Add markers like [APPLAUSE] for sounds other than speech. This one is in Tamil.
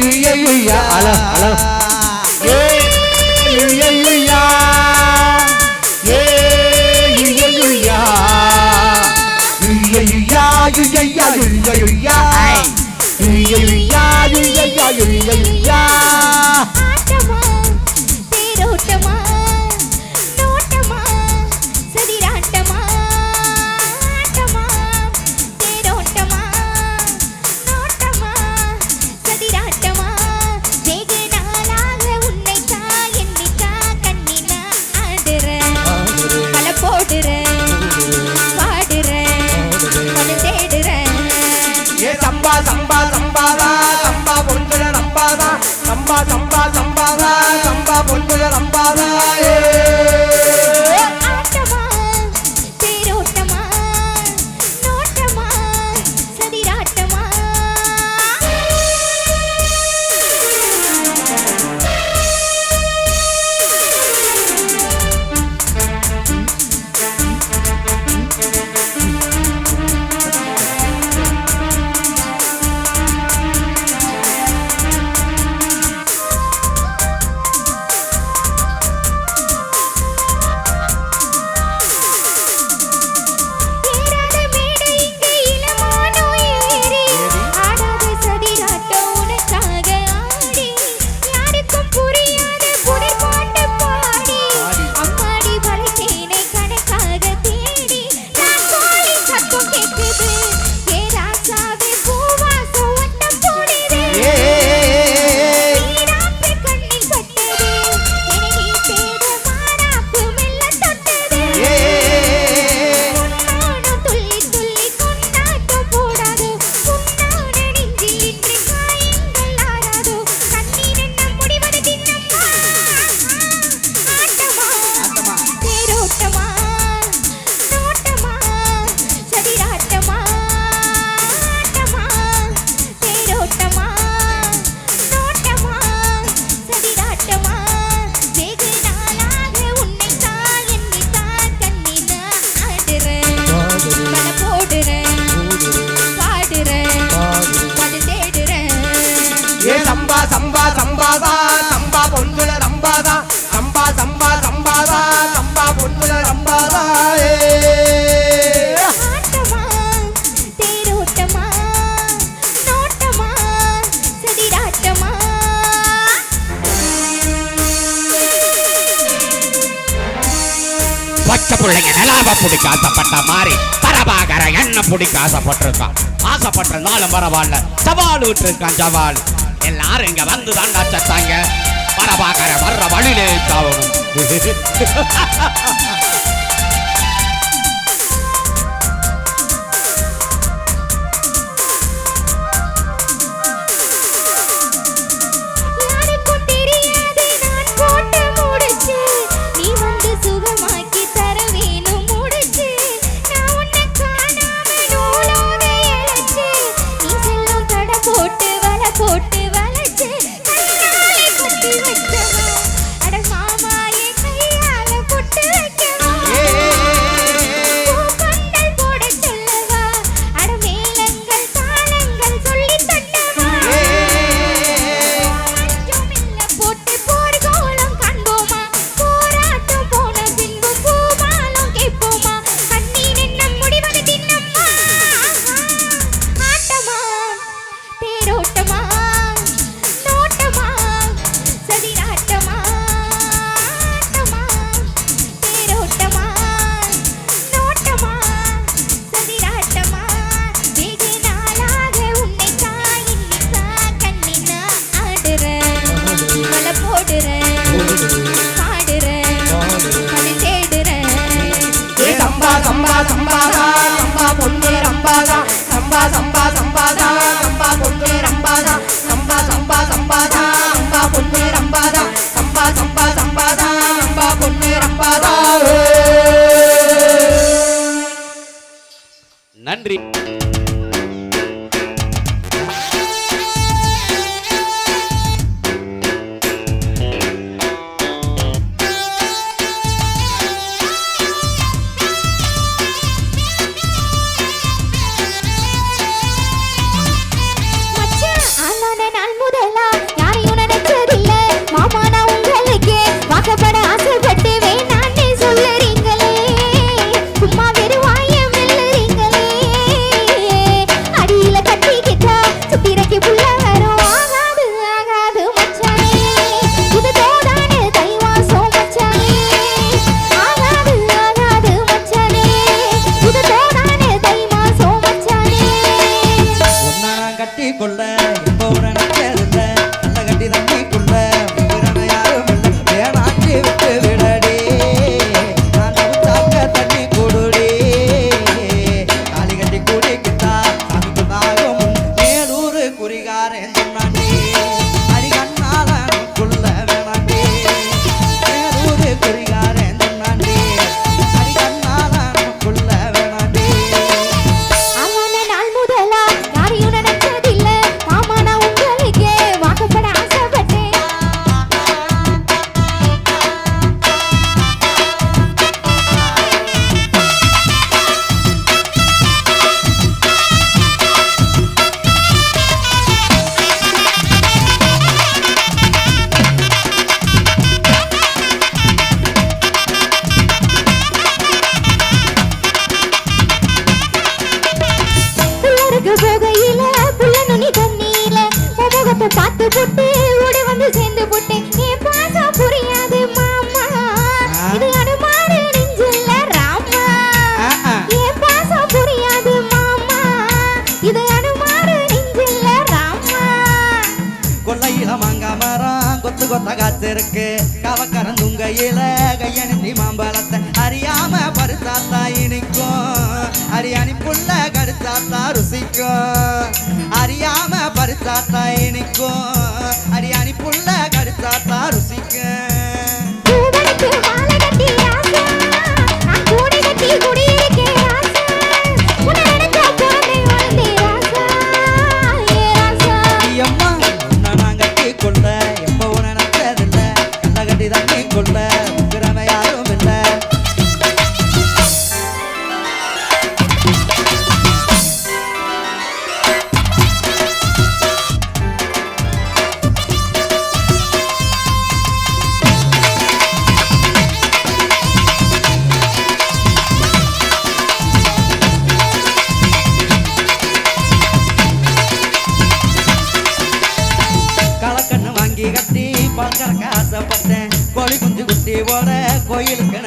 ஐயா அழ அழ సంబా సంబా సంబారా సంబా పొందుల రంబారా சம்பாதா சம்பா பொன்முல ரம்பாதா சம்பா சம்பா சம்பாதா சம்பா பொன்முல ரம்பாதா பச்சை பிள்ளைங்க நிலாவை பிடிக்க மாதிரி பரபாகர எண்ணெய் பிடிக்க ஆசைப்பட்டிருக்கான். ஆசைப்பட்டிருந்தாலும் பரவாயில்ல. சவால் விட்டுருக்கான் சவால். எல்லாரும் இங்க வந்து தாண்டா சத்தாங்க பரபாக்கர வர்ற வழியிலே தாவணும் [LAUGHS] நன்றி. போட்டு கொத்து கொத்த காத்திருக்கு. கவக்கரந்துங்கையில கையணிந்தி மாம்பழத்தை அறியாம பருத்தாத்தா இனிக்கும். அரியாணி புள்ள கருத்தாத்தா ருசிக்கும். அறியாம பருத்தாத்தா இனிக்கும். Nicolás. கோயிலுக்கு